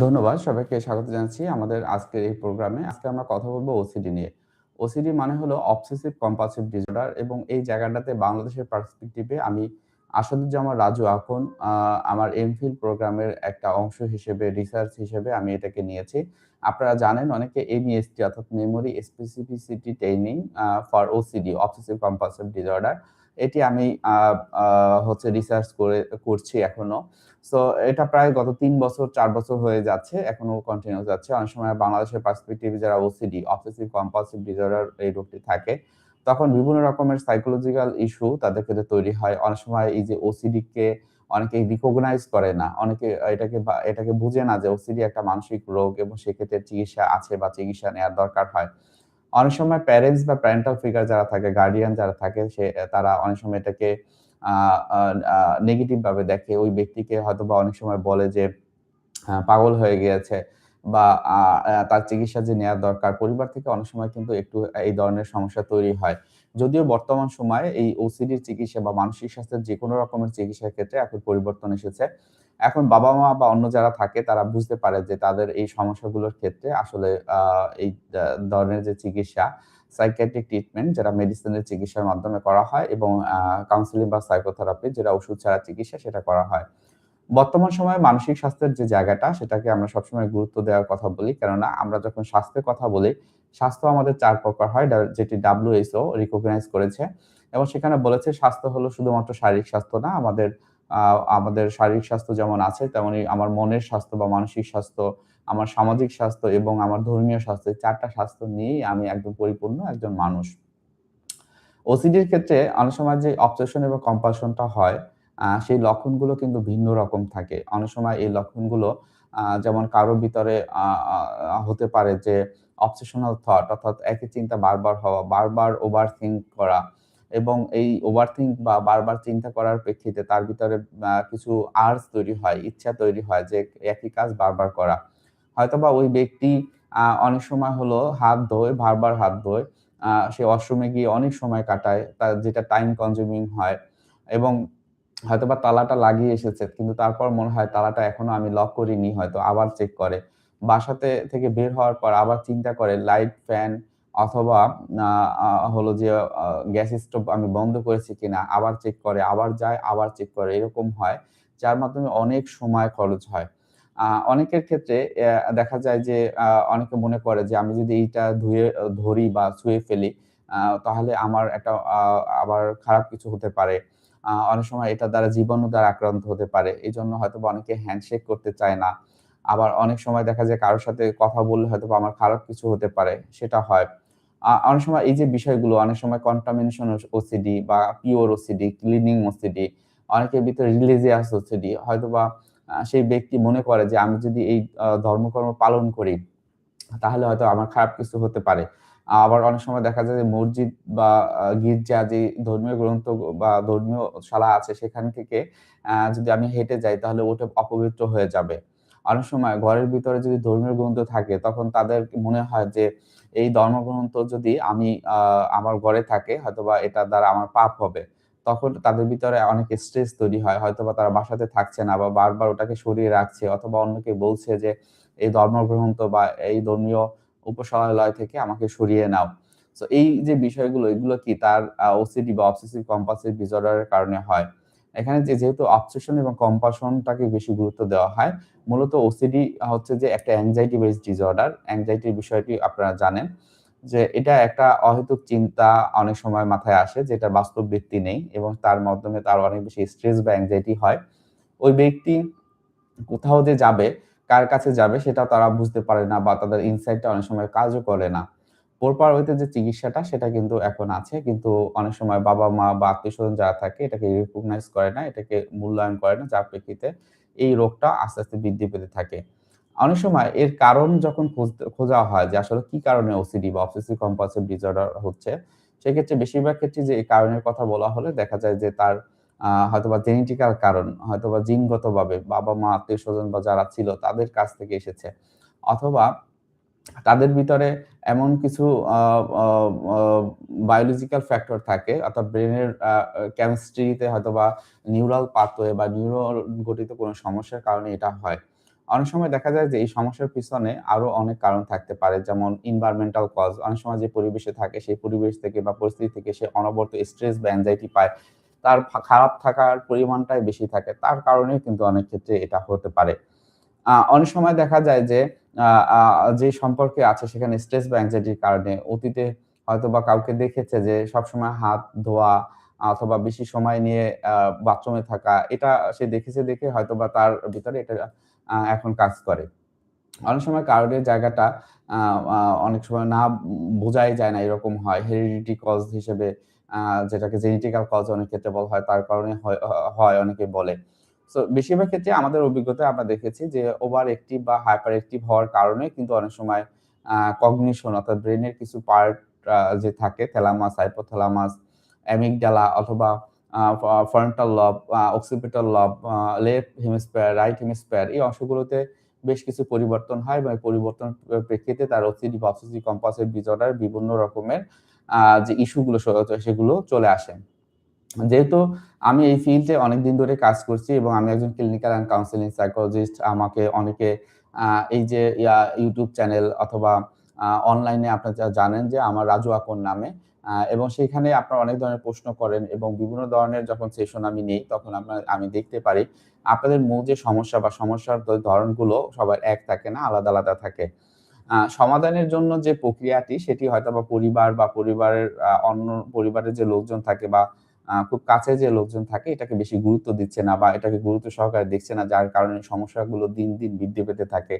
ধন্যবাদ। সবাইকে, স্বাগত জানাচ্ছি আমাদের আজকের এই প্রোগ্রামে। আজকে আমরা কথা বলব ওসিডি নিয়ে। ওসিডি মানে হলো অবসেসিভ কম্পালসিভ ডিসঅর্ডার এবং এই জায়গাটাতে বাংলাদেশের পার্সপেক্টিভে আমি আসাদুজ্জামান রাজু এখন আমার এমফিল প্রোগ্রামের একটা অংশ হিসেবে রিসার্চ হিসেবে আমি এটাকে নিয়েছি। আপনারা জানেন অনেকে এমইএসটি অর্থাৎ memory specificity training for OCD obsessive compulsive disorder এটি আমি হচ্ছে রিসার্চ করে করছি এখনও। সো এটা প্রায় গত তিন বছর চার বছর হয়ে যাচ্ছে। এখনও কন্টিনিউ যাচ্ছে। অনেক সময় বাংলাদেশের পার্সপেক্টিভ যারা ওসিডি অবসেসিভ কম্পালসিভ ডিসঅর্ডার এই রোগটি থাকে, তখন বিভিন্ন রকমের সাইকোলজিক্যাল ইস্যু তাদের ক্ষেত্রে তৈরি হয়। অনেক সময় এই যে ওসিডি কে অনেকেই রিকগনাইজ করে না। অনেকে এটাকে এটাকে বুঝে না যে ওসিডি একটা মানসিক রোগ এবং সেক্ষেত্রে চিকিৎসা আছে বা চিকিৎসা নেয়ার দরকার হয়। অনেক সময় প্যারেন্টস বা প্যারেন্টাল ফিগার যারা থাকে, গার্ডিয়ান যারা থাকে সে তারা অনেক সময় এটাকে নেগেটিভ ভাবে দেখে। ওই ব্যক্তিকে হয়তো বা অনেক সময় বলে যে পাগল হয়ে গিয়েছে বা তার চিকিৎসা যে নেয়ার দরকার। পরিবার থেকে অনেক সময় কিন্তু একটু এই ধরনের সমস্যা তৈরি হয়। যদিও বর্তমান সময়ে এই ওসিডির চিকিৎসা বা মানসিক স্বাস্থ্যের যেকোনো রকমের চিকিৎসার ক্ষেত্রে এখন পরিবর্তন এসেছে। এখন বাবা-মা বা অন্য যারা থাকে, তারা বুঝতে পারে যে তাদের এই সমস্যাগুলোর ক্ষেত্রে আসলে এই ধরনের যে চিকিৎসা সাইকিয়াট্রিক ট্রিটমেন্ট যেটা মেডিসিনের চিকিৎসার মাধ্যমে করা হয় এবং কাউন্সিলিং বা সাইকোথেরাপি যেটা ওষুধ ছাড়া চিকিৎসা সেটা করা হয়। বর্তমান সময়ে মানসিক স্বাস্থ্যের যে জায়গাটা সেটাকে আমরা সবসময় গুরুত্ব দেওয়ার কথা বলি। কেননা আমরা যখন স্বাস্থ্যের কথা বলি, স্বাস্থ্য আমাদের চার প্রকার হয় যেটি WHO রিকগনাইজ করেছে এবং সেখানে বলেছে স্বাস্থ্য হলো শুধুমাত্র শারীরিক স্বাস্থ্য না। আমাদের আমাদের শারীরিক স্বাস্থ্য যেমন আছে তেমনি আমার মনের স্বাস্থ্য বা মানসিক স্বাস্থ্য, আমার সামাজিক স্বাস্থ্য এবং আমার ধর্মীয় স্বাস্থ্য ৪ স্বাস্থ্য নিয়েই আমি একদম পরিপূর্ণ একজন মানুষ। ওসিডির ক্ষেত্রে অনেক সময় যে অবসেশন এবং কম্পালশনটা হয়, সেই লক্ষণগুলো কিন্তু ভিন্ন রকম থাকে। অনেক সময় এই লক্ষণগুলো যেমন কারও ভিতরে হতে পারে যে অবসেশনাল থট অর্থাৎ একই চিন্তা বারবার হওয়া, বারবার ওভার থিংক করা এবং এই ওভার থিংক বা বারবার চিন্তা করার প্রেক্ষিতে তার ভিতরে কিছু আর্জ তৈরি হয়, ইচ্ছা তৈরি হয় যে একই কাজ বারবার করা। হয়তোবা ওই ব্যক্তি অনেক সময় হলো হাত ধোয়, বারবার হাত ধোয়। সে ওয়াশরুমে গিয়ে অনেক সময় কাটায়। তার যেটা টাইম কনজিউমিং হয় এবং হয়তোবা তালাটা লাগিয়ে এসেছে। কিন্তু তারপর মনে হয় তালাটা এখনও আমি লক করিনি হয়তো আবার চেক করে। বাসাতে থেকে বের হওয়ার পর আবার চিন্তা করে লাইট, ফ্যান অথবা হলো যে গ্যাস স্টোভ আমি বন্ধ করেছি কিনা আবার চেক করে, আবার যায়, আবার চেক করে। এরকম হয়। যার মাধ্যমে অনেক সময় খরচ হয়। অনেকের ক্ষেত্রে দেখা যায় যে অনেকে মনে করে যে আমি যদি এইটা ধুয়ে ধরি বা ছুঁয়ে ফেলি তাহলে আমার একটা আবার খারাপ কিছু হতে পারে। অনেক সময় এটার দ্বারা জীবাণু দ্বারা আক্রান্ত হতে পারে। এই জন্য হয়তোবা অনেকে হ্যান্ডশেক করতে চায় না। আবার অনেক সময় দেখা যায় কারোর সাথে কথা বললে হয়তোবা আমার খারাপ কিছু হতে পারে, সেটা হয়। অনেক সময় এই যে বিষয়গুলো অনেক সময় কন্টামিনেশন ওসিডি বা পিওর ওসিডি, ক্লিনিং ওসিডি, অনেকের ভিতরে রিলিজিয়াস ওসিডি হয়তো বা সেই ব্যক্তি মনে করে যে আমি যদি এই ধর্মকর্ম পালন করি, তাহলে হয়তো আমার খারাপ কিছু হতে পারে। আবার অনেক সময় দেখা যায় যে মসজিদ বা গির্জা যে ধর্মীয় গ্রন্থ বা ধর্মীয় শালা আছে সেখান থেকে যদি আমি হেঁটে যাই তাহলে ওটা অপবিত্র হয়ে যাবে। অনেক সময় ঘরের ভিতরে যদি ধর্মীয় গ্রন্থ থাকে তখন তাদের মনে হয় যে, এই ধর্মগ্রন্থ যদি আমি আমার ঘরে থাকে হয়তোবা এটার দ্বারা আমার পাপ হবে। তখন তাদের ভিতরে অনেক স্ট্রেস তৈরি হয়। হয়তোবা তারা বাসাতে থাকছে না বা বারবার ওটাকে সরিয়ে রাখছে অথবা অন্যকে বলছে যে, এই ধর্মগ্রন্থ বা এই ধর্মীয় উপাসনালয় থেকে আমাকে সরিয়ে নাও। তো এই যে বিষয়গুলো এগুলো কি তার ওসিডি বা অবসেসিভ কম্পালসিভ ডিসঅর্ডার এর কারণে হয়। এখানে যে যেহেতু অবসেশন এবং কম্পালশন টাকে বেশি গুরুত্ব দেওয়া হয়। মূলত ওসিডি হচ্ছে যে একটা অ্যাংজাইটি বেসড ডিসঅর্ডার। অ্যাংজাইটির বিষয়টি আপনারা জানেন। যে এটা একটা অহেতুক চিন্তা অনেক সময় মাথায় আসে যেটা বাস্তব ভিত্তি নেই এবং তার মাধ্যমে তার অনেক বেশি স্ট্রেস বা অ্যাংজাইটি হয়। ওই ব্যক্তি কোথাও যে যাবে, কার কাছে যাবে সেটাও তারা বুঝতে পারে না বা তাদের ইনসাইট টা অনেক সময় কাজও করে না। প্রপার ওয়েতে যে চিকিৎসাটা সেটা কিন্তু এখন আছে। কিন্তু অনেক সময় বাবা-মা বা আত্মীয়স্বজন যারা থাকে এটাকে রিকগনাইজ করে না, এটাকে মূল্যায়ন করে না। যার প্রেক্ষিতে এই রোগটা আস্তে, আস্তে বৃদ্ধি পেতে থাকে। অনেক সময় এর কারণ যখন খোঁজা হয় যে আসলে কি কারণে ওসিডি বা অবসেসিভ কম্পালসিভ ডিসঅর্ডার হচ্ছে, সেক্ষেত্রে বেশিরভাগ ক্ষেত্রে যে এই কারণের কথা বলা হলে দেখা যায় যে তার হয়তোবা জেনেটিক্যাল কারণ, হয়তোবা জিনগতভাবে বাবা-মা, আত্মীয় স্বজন বা যারা ছিল তাদের কাছ থেকে এসেছে। অথবা তাদের ভিতরে এমন কিছু বায়োলজিক্যাল ফ্যাক্টর থাকে অর্থাৎ ব্রেইনের আ কেমিস্ট্রিতে হয়তোবা নিউরাল পাথওয়ে বা নিউরন গঠিত কোনো সমস্যার কারণে এটা হয়। অনেক সময় দেখা যায় যে এই সমস্যার পিছনে আরও অনেক কারণ থাকতে পারে। যেমন environmental কজ অনেক সময় যে পরিবেশে থাকে সেই পরিবেশ থেকে বা পরিস্থিতি থেকে সে অনবরত স্ট্রেস বা anxiety পায়। তার খারাপ থাকার পরিমাণটাই বেশি থাকে। তার কারণেই কিন্তু অনেক ক্ষেত্রে এটা হতে পারে। অনেক সময় দেখা যায় যে যে সম্পর্কে আছে সেখানে স্ট্রেস বা anxiety-র কারণে অতীতে হয়তোবা কাউকে দেখেছে যে সবসময় হাত ধোয়া অথবা বেশি সময় নিয়ে বাথরুমে থাকা। এটা সে দেখেছে দেখে হয়তোবা তার ভিতরে এটা এখন কাজ করে। অনেক সময় কারোর জায়গাটা অনেক সময় না বোঝাই যায় না এরকম হয়। হেরিডিটি কজ হিসেবে যেটাকে জেনেটিক্যাল কজ অনেক ক্ষেত্রে বলা হয় তার কারণে হয় অনেকে বলে। সো বেশিরভাগ ক্ষেত্রে আমাদের অভিজ্ঞতায় আমরা দেখেছি যে ওভার অ্যাক্টিভ বা হাইপার অ্যাক্টিভ হওয়ার কারণে কিন্তু অনেক সময় কগনিশন অর্থাৎ ব্রেনের কিছু পার্ট যে থাকে থ্যালামাস, হাইপোথ্যালামাস, অ্যামিগডালা অথবা frontal lobe, occipital lobe, left hemisphere, right hemisphere এই অংশগুলোতে বেশ কিছু পরিবর্তন হয় এই পরিবর্তন প্রেক্ষিতে তার ওসিডি বা অবসেসিভ কম্পালসিভ ডিসঅর্ডার বিভিন্ন রকমের যে ইস্যুগুলো সেগুলো চলে আসে। যেহেতু আমি এই ফিল্ডে অনেকদিন ধরে কাজ করছি এবং আমি একজন ক্লিনিক্যাল অ্যান্ড কাউন্সিলিং সাইকোলজিস্ট আমাকে অনেকে এই যে ইউটিউব চ্যানেল অথবা অনলাইনে আপনারা জানেন যে আমার রাজু আকন নামে এবং সেখানে আপনারা অনেক ধরনের প্রশ্ন করেন এবং বিভিন্ন ধরনের যখন সেশন আমি নেই তখন আপনার আমি দেখতে পারি আপনাদের মূল যে সমস্যা বা সমস্যার ধরনগুলো সবার এক থাকে না, আলাদা, আলাদা থাকে। সমাধানের জন্য যে প্রক্রিয়াটি সেটি হয়তো বা পরিবার বা পরিবারের অন্য পরিবারের যে লোকজন থাকে বা খুব কাছে যে লোকজন থাকে এটাকে বেশি গুরুত্ব দিচ্ছে না বা এটাকে গুরুত্ব সহকারে দেখছে না যার কারণে সমস্যাগুলো দিন, দিন বৃদ্ধি পেতে থাকে।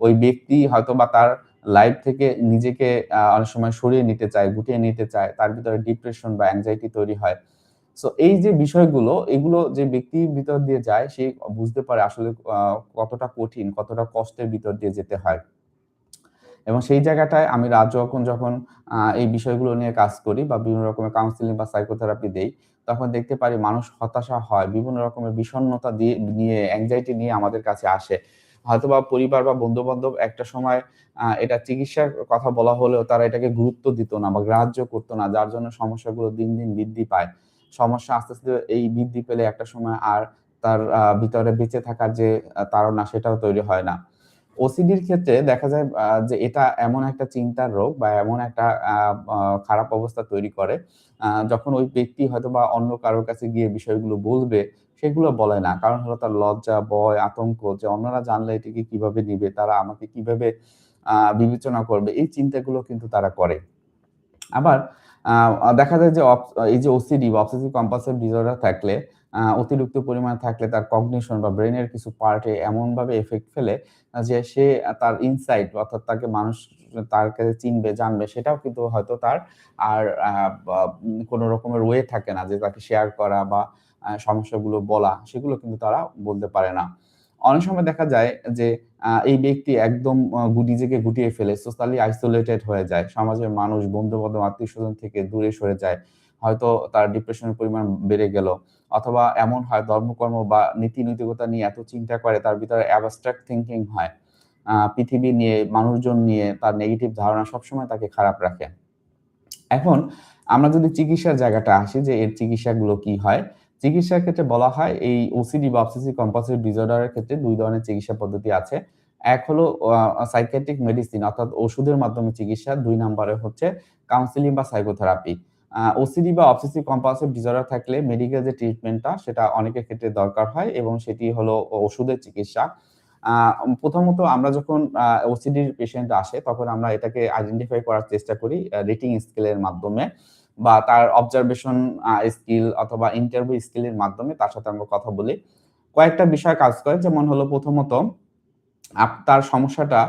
ওই ব্যক্তি হয়তো বা তার লাইফ থেকে নিজেকে অনেক সময় সরিয়ে নিতে চায়, গুটিয়ে নিতে চায়। তার ভিতরে ডিপ্রেশন বা অ্যাংজাইটি তৈরি হয়। সো এই যে বিষয়গুলো এগুলো যে ব্যক্তির ভিতর দিয়ে যায় সে বুঝতে পারে আসলে কতটা কঠিন, কতটা কষ্টের ভিতর দিয়ে যেতে হয়। এবং সেই জায়গাটায় আমি রাজু যখন যখন এই বিষয়গুলো নিয়ে কাজ করি বা বিভিন্ন রকমের কাউন্সিলিং বা সাইকোথেরাপি দেই, তখন দেখতে পারি মানুষ হতাশা হয়। বিভিন্ন রকমের বিষণ্ণতা দিয়ে নিয়ে অ্যাংজাইটি নিয়ে আমাদের কাছে আসে। হয়তোবা পরিবার বা বন্ধু-বান্ধব একটা সময় এটা চিকিৎসার কথা বলা হলেও তারা এটাকে গুরুত্ব দিত না বা গ্রাহ্য করতো না। যার জন্য সমস্যাগুলো দিন, দিন বৃদ্ধি পায়। সমস্যা আস্তে, আস্তে এই বৃদ্ধি পেলে একটা সময় আর তার ভিতরে বেঁচে থাকার যে আ তাড়না সেটাও তৈরি হয় না। ওসিডির ক্ষেত্রে দেখা যায় যে এটা এমন একটা চিন্তার রোগ বা এমন একটা খারাপ অবস্থা তৈরি করে যখন ওই ব্যক্তি হয়তো বা অন্য কারোর কাছে গিয়ে বিষয়গুলো বলবে, সেগুলো বলে না। কারণ হলো তার লজ্জা, ভয়, আতঙ্ক যে অন্যরা জানলে এটিকে কীভাবে নিবে, তারা আমাকে কীভাবে বিবেচনা করবে এই চিন্তাগুলো কিন্তু তারা করে। আবার দেখা যায় যে এই যে ওসিডি বা অবসেসিভ কম্পালসিভ ডিসঅর্ডার থাকলে অতিরিক্ত পরিমাণে থাকলে তার কগনিশন বা ব্রেনের কিছু পার্টে এমনভাবে এফেক্ট ফেলে যে সে তার ইনসাইট অর্থাৎ তাকে মানুষ তার কাছে চিনবে, জানবে সেটাও কিন্তু হয়তো তার আর কোন রকমের ওয়ে থাকে না যে তাকে শেয়ার করা বা সমস্যাগুলো বলা সেগুলো কিন্তু তারা বলতে পারে না। অনেক সময় দেখা যায় যে এই ব্যক্তি একদম আ গু নিজেকে গুটিয়ে ফেলে, সোশ্যালি আইসোলেটেড হয়ে যায়। সমাজের মানুষ, বন্ধু-বান্ধব, আত্মীয়স্বজন থেকে দূরে সরে যায়। হয়তো তার ডিপ্রেশনের পরিমাণ বেড়ে গেল। অথবা এমন হয় ধর্মকর্ম বা নীতি-নৈতিকতা নিয়ে এত চিন্তা করে তার ভিতরে abstract thinking হয়। পৃথিবী নিয়ে, মানুষজন নিয়ে তার নেগেটিভ ধারণা সবসময় তাকে খারাপ রাখে। এখন আমরা যদি চিকিৎসার জায়গাটা আসি যে এর চিকিৎসাগুলো কি হয়? চিকিৎসার ক্ষেত্রে বলা হয়, এই ওসিডি বা অবসেসিভ কম্পালসিভ ডিসঅর্ডার এর ক্ষেত্রে দুই ধরনের চিকিৎসা পদ্ধতি আছে। এক হলো সাইকিয়াট্রিক মেডিসিন অর্থাৎ ওষুধের মাধ্যমে চিকিৎসা। দুই নম্বরে হচ্ছে কাউন্সেলিং বা সাইকোথেরাপি। ওসিডি বা অবসেসিভ কম্পালসিভ ডিসঅর্ডার থাকলে মেডিকেল যে ট্রিটমেন্টটা সেটা অনেকের ক্ষেত্রে দরকার হয় এবং সেটি হলো ওষুধের চিকিৎসা। প্রথমত আমরা যখন ওসিডির পেশেন্ট আসে, তখন আমরা এটাকে আইডেন্টিফাই করার চেষ্টা করি রেটিং স্কেলের মাধ্যমে বা তার অবজারভেশন স্কিল অথবা ইন্টারভিউ স্কিল এর মাধ্যমে তার সাথে আমরা কথা বলি। কয়েকটা বিষয় কাজ করে যেমন হলো প্রথমত তার সমস্যাটা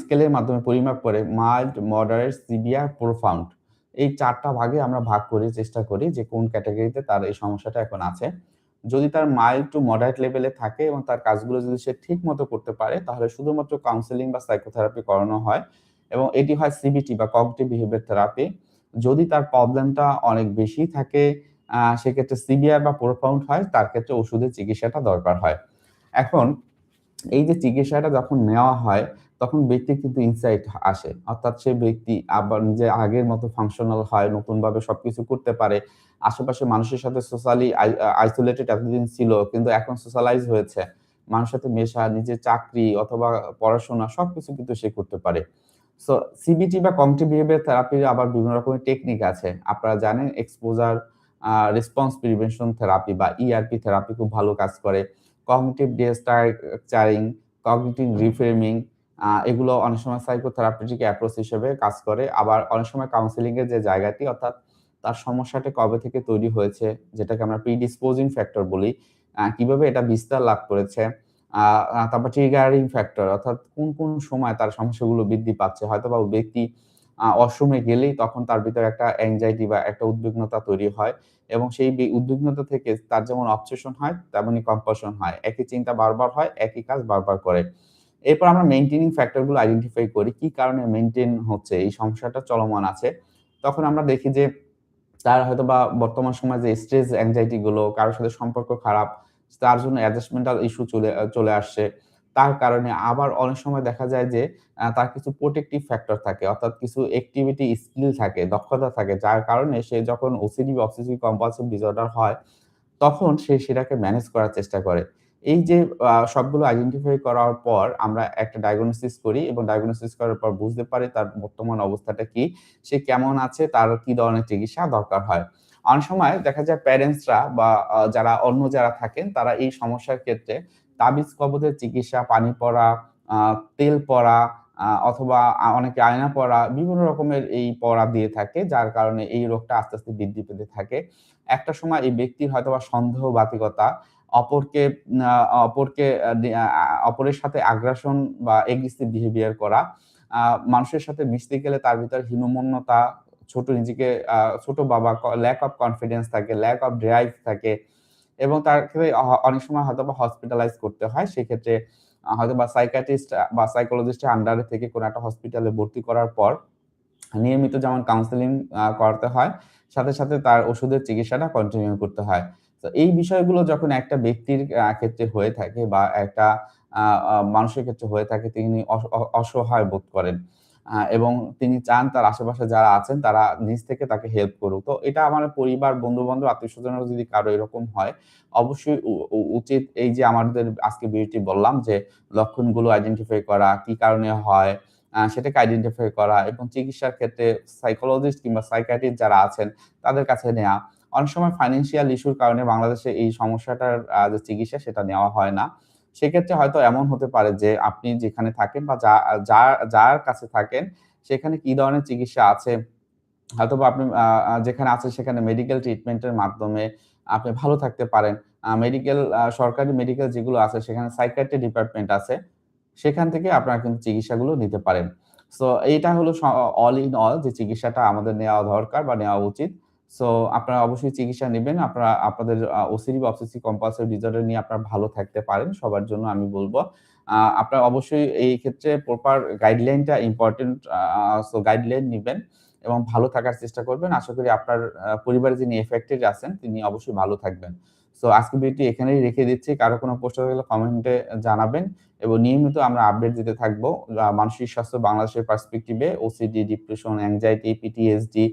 স্কেলের মাধ্যমে পরিমাপ করে মাইল্ড, মডারেট, সিভিয়ার, প্রোফাউন্ড এই চারটা ভাগে আমরা ভাগ করে চেষ্টা করি যে কোন ক্যাটাগরিতে তার এই সমস্যাটা এখন আছে। যদি তার মাইল্ড টু মডারেট লেভেলে থাকে এবং তার কাজগুলো যদি সে ঠিক মতো করতে পারে তাহলে শুধুমাত্র কাউন্সেলিং বা সাইকোথেরাপি করানো হয় এবং এটি হয় সিবিটি বা কগনিটিভ বিহেভিয়ার থেরাপি। যদি তার প্রবলেমটা অনেক বেশি থাকে সেক্ষেত্রে সিভিয়ার বা প্রোফাউন্ড হয় তার ক্ষেত্রে ওষুধের চিকিৎসাটা দরকার হয়। এখন এই যে চিকিৎসাটা যখন নেওয়া হয় তখন ব্যক্তির কিন্তু ইনসাইট আসে। অর্থাৎ সে ব্যক্তি আবার নিজে আগের মতো ফাংশনাল হয়, নতুনভাবে সবকিছু করতে পারে। আশেপাশে মানুষের সাথে সোশ্যালি আইসোলেটেড এতদিন ছিল কিন্তু এখন সোশ্যালাইজ হয়েছে। মানুষের সাথে মেশা, নিজের চাকরি অথবা পড়াশোনা সবকিছু কিন্তু সে করতে পারে। সো সিবিটি বা কগনিটিভ বিহেভিয়ার থেরাপির আবার বিভিন্ন রকমের টেকনিক আছে। আপনারা জানেন এক্সপোজার রেসপন্স প্রিভেনশন থেরাপি বা ইআরপি থেরাপি খুব ভালো কাজ করে। কগনিটিভ ডিস্ট্রাকচারিং, কগনিটিভ রিফ্রেমিং এগুলো অনেক সময় সাইকোথেরাপিউটিক অ্যাপ্রোচ হিসেবে কাজ করে। আবার অনেক সময় কাউন্সেলিং এর যে জায়গাটি অর্থাৎ তার সমস্যাটা কবে থেকে তৈরি হয়েছে, যেটাকে আমরা প্রিডিসপোজিং ফ্যাক্টর বলি। কীভাবে এটা বিস্তার লাভ করেছে। তারপর ট্রিগারিং ফ্যাক্টর অর্থাৎ কোন, কোন সময় তার সমস্যাগুলো বৃদ্ধি পাচ্ছে। হয়তো বা ব্যক্তি আ অসময়ে গেলেই তখন তার ভিতরে একটা অ্যাংজাইটি বা একটা উদ্বিগ্নতা তৈরি হয় এবং সেই উদ্বিগ্নতা থেকে তার যেমন অবসেশন হয় তেমনই কম্পালশন হয়। একই চিন্তা বারবার হয়, একই কাজ বারবার করে। এরপর আমরা মেইনটেইনিং ফ্যাক্টরগুলো আইডেন্টিফাই করি। কি কারণে মেনটেন হচ্ছে এই সমস্যাটা চলমান আছে। তখন আমরা দেখি যে তার হয়তো বা বর্তমান সময়ে যে স্ট্রেস অ্যাংজাইটিগুলো কারোর সাথে সম্পর্ক খারাপ, তার জন্য অ্যাডজাস্টমেন্টাল ইস্যু চলে চলে আসছে। তার কারণে আবার অনেক সময় দেখা যায় যে তার কিছু প্রোটেক্টিভ ফ্যাক্টর থাকে। অর্থাৎ কিছু অ্যাক্টিভিটি স্কিল থাকে, দক্ষতা থাকে যার কারণে সে যখন ওসিডি অবসেসিভ কম্পালসিভ ডিসঅর্ডার হয়, তখন সে সেটাকে ম্যানেজ করার চেষ্টা করে। এই যে সবগুলো আইডেন্টিফাই করার পর আমরা একটা ডায়াগনোসিস করি এবং ডায়াগনোসিস করার পর বুঝতে পারি তার বর্তমান অবস্থাটা কি, সে কেমন আছে, তার কি ধরনের চিকিৎসা দরকার হয়। অনেক সময় দেখা যায় প্যারেন্টসরা বা যারা অন্য যারা থাকেন তারা এই সমস্যার ক্ষেত্রে তাবিজ কবজের চিকিৎসা, পানি পড়া, তেল পড়া অথবা অনেকে আয়না পড়া বিভিন্ন রকমের এই পড়া দিয়ে থাকে। যার কারণে এই রোগটা আস্তে, আস্তে বৃদ্ধি পেতে থাকে। একটা সময় এই ব্যক্তির হয়তোবা সন্দেহবাতিকতা, অপরকে অপরকে অপরের সাথে আগ্রাসন বা এগ্রেসিভ বিহেভিয়ার করা, মানুষের সাথে মিশতে গেলে তার ভিতরে হীনমন্যতা, ছোট নিজেকে ছোট ক ল্যাক অফ কনফিডেন্স থাকে, ল্যাক অফ ড্রাইভ থাকে এবং তার ক্ষেত্রে অনেক সময় হয়তো বা হসপিটালাইজ করতে হয়। সেক্ষেত্রে হয়তো বা সাইকিয়াট্রিস্ট বা সাইকোলজিস্টের আন্ডারে থেকে কোনো একটা হসপিটালে ভর্তি করার পর নিয়মিত যেমন কাউন্সেলিং করাতে হয়, সাথে, সাথে তার ওষুধের চিকিৎসাটা কন্টিনিউ করতে হয়। তো এই বিষয়গুলো যখন একটা ব্যক্তির ক্ষেত্রে হয়ে থাকে বা একটা মানুষের ক্ষেত্রে হয়ে থাকে তিনি অসহায় বোধ করেন। এবং তিনি চান তার আশেপাশে যারা আছেন তারা নিজ থেকে তাকে হেল্প করুক। তো এটা আমার পরিবার, বন্ধু-বান্ধব, আত্মীয়স্বজনেরও যদি কারও এরকম হয়, অবশ্যই উচিত এই যে আমাদের আজকে বিষয়টি বললাম যে লক্ষণগুলো আইডেন্টিফাই করা, কি কারণে হয়, সেটাকে আইডেন্টিফাই করা এবং চিকিৎসার ক্ষেত্রে সাইকোলজিস্ট কিংবা সাইকিয়াট্রিস্ট যারা আছেন তাদের কাছে নেওয়া অনেক সময় ফাইন্যান্সিয়াল ইস্যুর কারণে বাংলাদেশে এই সমস্যাটার যে চিকিৎসা সেটা নেওয়া হয় না। সেক্ষেত্রে হয়তো এমন হতে পারে যে আপনি যেখানে থাকেন বা যা যার কাছে থাকেন সেখানে কি ধরনের চিকিৎসা আছে, হয়তোবা আপনি যেখানে আছেন সেখানে মেডিকেল ট্রিটমেন্টের মাধ্যমে আপনি ভালো থাকতে পারেন। মেডিকেল সরকারি মেডিকেল যেগুলো আছে সেখানে সাইকিয়াট্রি ডিপার্টমেন্ট আছে। সেখান থেকে আপনারা কিন্তু চিকিৎসাগুলো নিতে পারেন। সো এইটা হলো অল ইন অল যে চিকিৎসাটা আমাদের নেওয়া দরকার বা নেওয়া উচিত। সো আপনারা অবশ্যই চিকিৎসা নিবেন। আপনারা আপনাদের ওসিডি বা অবসেসিভ কম্পালসিভ ডিসঅর্ডার নিয়ে আপনারা ভালো থাকতে পারেন। সবার জন্য আমি বলব। আপনারা অবশ্যই এই ক্ষেত্রে প্রপার গাইডলাইনটা ইম্পোর্টেন্ট সো গাইডলাইন নিবেন এবং ভালো থাকার চেষ্টা করবেন। আশা করি আপনার পরিবারে যিনি এফেক্টেড আছেন তিনি অবশ্যই ভালো থাকবেন। সো আজকে ভিডিওটি এখানেই রেখে দিচ্ছি। কারও কোনো প্রশ্ন থাকলে কমেন্টে জানাবেন এবং নিয়মিত আমরা আপডেট দিতে থাকব। মানসিক স্বাস্থ্য বাংলাদেশের পার্সপেক্টিভে ওসিডি, ডিপ্রেশন, অ্যাংজাইটি, পিটিএসডি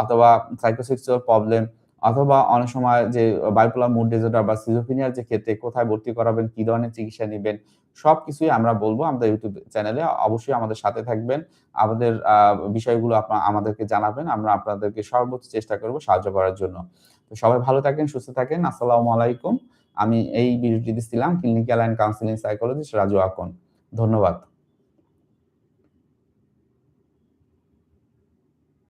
অথবা সাইকোসেক্সুয়াল প্রবলেম অথবা অনেক সময় যে বাইপোলার মুড ডিসঅর্ডার বা সিজোফ্রেনিয়ার যে ক্ষেত্রে কোথায় ভর্তি করাবেন, কি ধরনের চিকিৎসা নিবেন, সবকিছুই আমরা বলব আমাদের ইউটিউব চ্যানেলে। অবশ্যই আমাদের সাথে থাকবেন। আমাদের বিষয়গুলো আপনা আমাদেরকে জানাবেন। আমরা আপনাদেরকে সর্বোচ্চ চেষ্টা করব সাহায্য করার জন্য। তো সবাই ভালো থাকেন, সুস্থ থাকেন। আসসালামু আলাইকুম। আমি এই ভিডিওটি দিচ্ছিলাম clinical and counselling psychologist Raju Akon. ধন্যবাদ।